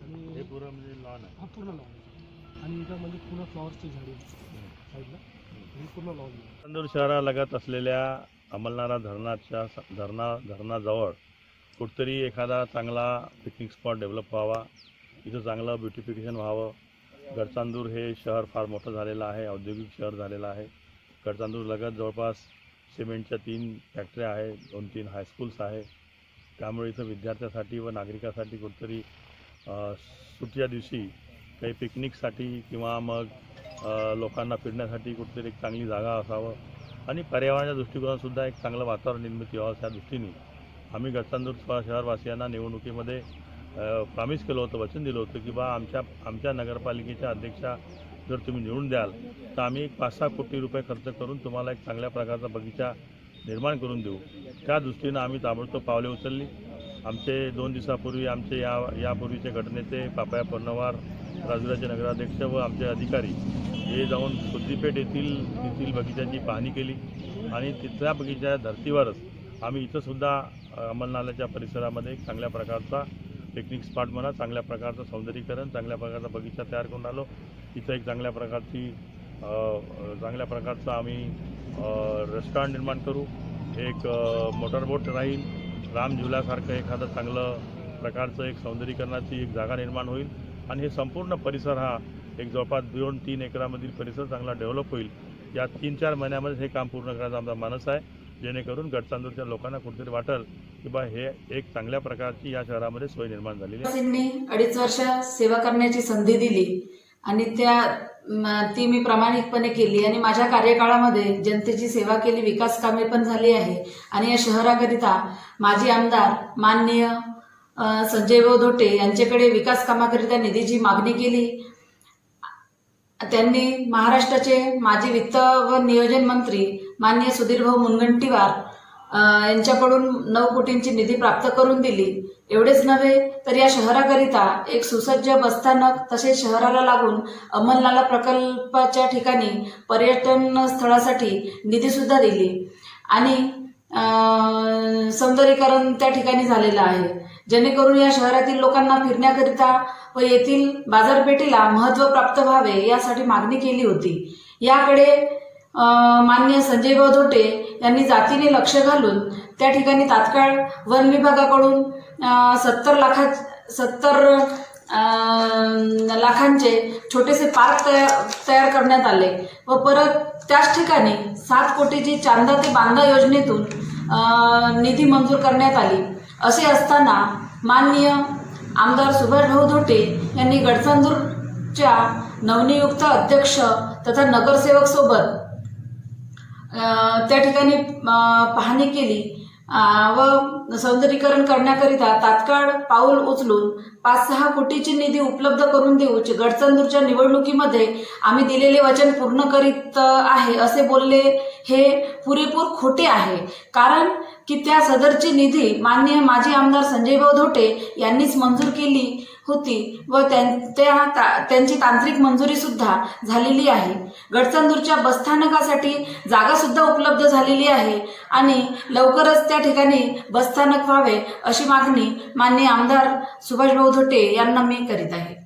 आणि हे पुरं म्हणजे लॉन आहे. हा पूर्ण लावून आणि इथं म्हणजे पूर्ण झाडी साईडला. पूर्ण शहरालगत असलेल्या अमलनारा धरणाच्या धरणा धरणाजवळ कुठतरी एखादा चांगला पिकनिक स्पॉट डेव्हलप व्हावा. इथं चांगलं ब्युटिफिकेशन व्हावं. गडचांदूर हे शहर फार मोठं झालेलं आहे. औद्योगिक शहर झालेलं आहे. गडचांदूर लगत जवळपास सिमेंटच्या तीन फॅक्टऱ्या आहे दोन तीन हायस्कूल्स आहे. त्यामुळे इथं विद्यार्थ्यासाठी व नागरिकासाठी कुठतरी सुट्या सुट्टीच्या दिवशी काही पिकनिकसाठी किंवा मग लोकांना फिरण्यासाठी कुठेतरी एक चांगली जागा असावं. आणि पर्यावरणाच्या दृष्टिकोनातसुद्धा एक चांगलं वातावरण निर्मिती व्हावं त्या दृष्टीने आम्ही गडचांदूर शहरवासियांना निवडणुकीमध्ये प्रॉमिस केलं होतं वचन दिलं होतं की बा आमच्या आमच्या नगरपालिकेच्या अध्यक्षा जर तुम्ही निवडून द्याल तर आम्ही एक पाच सहा कोटी रुपये खर्च करून तुम्हाला एक चांगल्या प्रकारचा बगीचा निर्माण करून देऊ. त्या दृष्टीनं आम्ही ताबडतोब पावले उचलली. आमचे दोन दिवसापूर्वी आमचे या यापूर्वीचे घटनेचे पापाया पन्नवार राजुराचे नगराध्यक्ष व आमचे अधिकारी हे जाऊन बुद्धिपेठ येथील येथील बगीचाची पाहणी केली आणि तिथल्या बगीच्या धर्तीवरच आम्ही इथंसुद्धा अंमलनाल्याच्या परिसरामध्ये चांगल्या प्रकारचा पिकनिक स्पॉट म्हणा चांगल्या प्रकारचं सौंदर्यीकरण चांगल्या प्रकारचा बगीचा तयार करून आलो. तिथं एक चांगल्या प्रकारची चांगल्या प्रकारचं आम्ही रेस्टॉरंट निर्माण करू. एक मोटरबोट राहील. राम झुल्यासारखं एखादं चांगलं प्रकारचं एक सौंदर्यीकरणाची एक जागा निर्माण होईल. आणि हे संपूर्ण परिसर हा एक जवळपास दोन तीन एकरामधील परिसर चांगला डेव्हलप होईल. या तीन चार महिन्यामध्ये हे काम पूर्ण करायचा आमचा मानस आहे. जेणेकरून गडचांदूरच्या लोकांना कुठेतरी वाटेल की बा हे एक चांगल्या प्रकारची या शहरामध्ये सोय निर्माण झालेली आहे. अडीच वर्ष सेवा करण्याची संधी दिली. आणि त्या ती मी प्रामाणिकपणे केली. आणि माझ्या कार्यकाळामध्ये जनतेची सेवा केली विकास कामे पण झाली आहे. आणि या शहराकरिता माजी आमदार माननीय संजय भाऊ धोटे यांच्याकडे विकास कामाकरिता निधीची मागणी केली. त्यांनी महाराष्ट्राचे माजी वित्त व नियोजन मंत्री माननीय सुधीरभाऊ मुनगंटीवार यांच्याकडून नऊ कोटींची निधी प्राप्त करून दिली. एवढेच नव्हे तर या शहराकरिता एक सुसज्ज बसस्थानक तसेच शहराला लागून अमलनाला प्रकल्पाच्या ठिकाणी पर्यटन स्थळासाठी निधी सुद्धा दिली. आणि सौंदर्यीकरण त्या ठिकाणी झालेलं आहे. जेणेकरून या शहरातील लोकांना फिरण्याकरिता व येथील बाजारपेठेला महत्त्व प्राप्त व्हावे यासाठी मागणी केली होती. याकडे मान्य माननीय संजय धोटे यांनी जातीने लक्ष घालून त्या ठिकाणी तात्काळ वन विभागाकडून सत्तर लाखा सत्तर लाखांचे छोटेसे पार्क तयार तयार करण्यात आले व परत त्याच ठिकाणी सात कोटीची चांदा ते बांदा योजनेतून निधी मंजूर करण्यात आली. असे असताना माननीय आमदार सुभाषभाऊ धोटे यांनी गडचांदूरच्या नवनियुक्त अध्यक्ष तथा नगरसेवकसोबत त्या ठिकाणी पाहणी केली. व सौंदर्यीकरण करण्याकरिता तात्काळ पाऊल उचलून पाच सहा कोटीची निधी उपलब्ध करून देऊ गडचंदूरच्या निवडणुकीमध्ये आम्ही दिलेले वचन पूर्ण करीत आहे असे बोलले हे पुरेपूर खोटे आहे. कारण की त्या सदरची निधी माननीय माजी आमदार संजय भाऊ धोटे यांनीच मंजूर केली. होती व त्यां- त्या ता- त्यांची तांत्रिक मंजुरी सुद्धा झालेली आहे. गडचंदूरच्या बसस्थानकासाठी जागा सुद्धा उपलब्ध झालेली आहे आणि लवकरच त्या ठिकाणी बसस्थानक व्हावे अशी मागणी माननीय आमदार सुभाषभाऊ धोटे यांना मी करीत आहे.